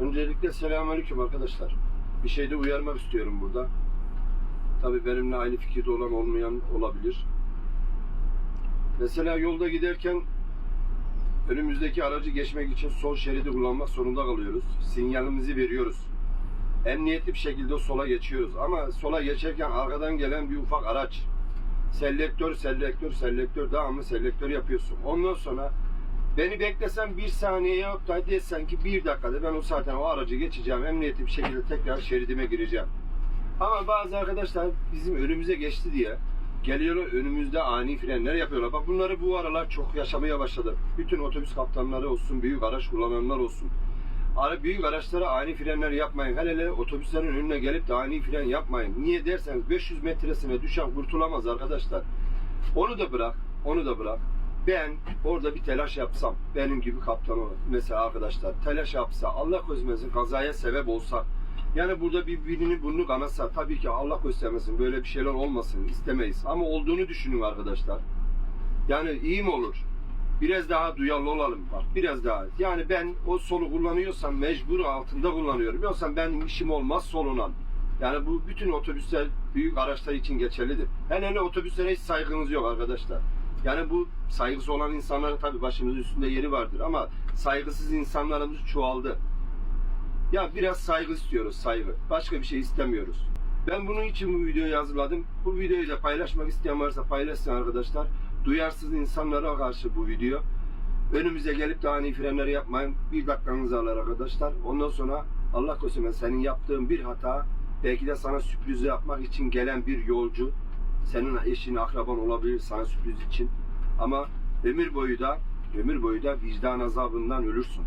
Öncelikle selamünaleyküm arkadaşlar. Bir şeyde uyarmak istiyorum burada. Tabii benimle aynı fikirde olan olmayan olabilir. Mesela yolda giderken önümüzdeki aracı geçmek için sol şeridi kullanmak zorunda kalıyoruz. Sinyalimizi veriyoruz. Emniyetli bir şekilde sola geçiyoruz. Ama sola geçerken arkadan gelen bir ufak araç selektör, selektör, selektör devamlı selektör yapıyorsun. Ondan sonra beni beklesen bir saniye yok da desen ki bir dakikada ben o zaten o aracı geçeceğim. Emniyetli bir şekilde tekrar şeridime gireceğim. Ama bazı arkadaşlar bizim önümüze geçti diye geliyorlar önümüzde ani frenler yapıyorlar. Bak bunları bu aralar çok yaşamaya başladı. Bütün otobüs kaptanları olsun, büyük araç kullananlar olsun. Ara büyük araçlara ani frenler yapmayın. Hele hele otobüslerin önüne gelip de ani fren yapmayın. Niye derseniz 500 metresine düşen kurtulamaz arkadaşlar. Onu da bırak, onu da bırak. Ben orada bir telaş yapsam, benim gibi kaptan olan mesela arkadaşlar telaş yapsa, Allah korusun kazaya sebep olsa, yani burada bir birinin burnu kanasa tabii ki Allah göstermesin böyle bir şeyler olmasın istemeyiz. Ama olduğunu düşünün arkadaşlar. Yani iyi mi olur? Biraz daha duyarlı olalım bak biraz daha. Yani ben o solu kullanıyorsam mecbur altında kullanıyorum. Yoksa benim işim olmaz solunan. Yani bu bütün otobüsler büyük araçlar için geçerlidir. Hele hele otobüslere hiç saygınız yok arkadaşlar. Yani bu saygısı olan insanların tabii başımızın üstünde yeri vardır ama saygısız insanlarımız çoğaldı. Ya biraz saygı istiyoruz saygı. Başka bir şey istemiyoruz. Ben bunun için bu videoyu hazırladım. Bu videoyu da paylaşmak isteyen varsa paylaşsın arkadaşlar. Duyarsız insanlara karşı bu video. Önümüze gelip de ani frenleri yapmayın. Bir dakikanızı alır arkadaşlar. Ondan sonra Allah korusun senin yaptığın bir hata belki de sana sürpriz yapmak için gelen bir yolcu senin eşin akraban olabilir sana sürpriz için. Ama ömür boyu da ömür boyu da vicdan azabından ölürsün.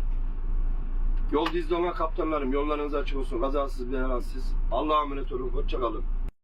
Yol dizde olan kaptanlarım yollarınız açık olsun. Kazasız belasız. Allah'a emanet olun. Hoşçakalın.